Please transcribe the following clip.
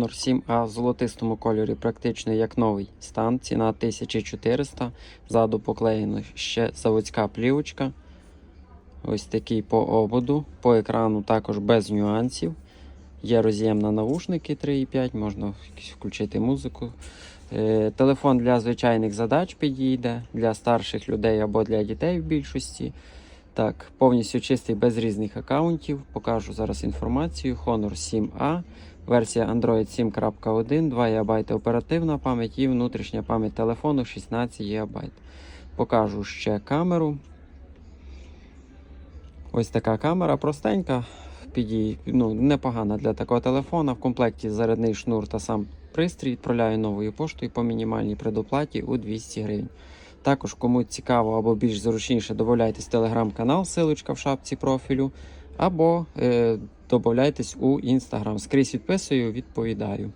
Honor 7A в золотистому кольорі, практично як новий стан. Ціна 1400. Ззаду поклеєно ще заводська плівочка. Ось такий по ободу. По екрану також без нюансів. Є роз'єм на навушники 3,5, можна включити музику. Е, Телефон для звичайних задач підійде, для старших людей або для дітей в більшості. Так, повністю чистий без різних аккаунтів. Покажу зараз інформацію. Honor 7A, версія Android 7.1, 2 ГБ оперативна пам'ять і внутрішня пам'ять телефону 16 ГБ. Покажу ще камеру. Ось така камера простенька, підій, ну, непогана для такого телефона. В комплекті зарядний шнур та сам пристрій. Відправляю новою поштою по мінімальній предоплаті у 200 гривень. Також, кому цікаво або більш зручніше, додайтесь телеграм-канал, силочка в шапці профілю, або е, додайтесь у інстаграм. Скрізь відписую, відповідаю.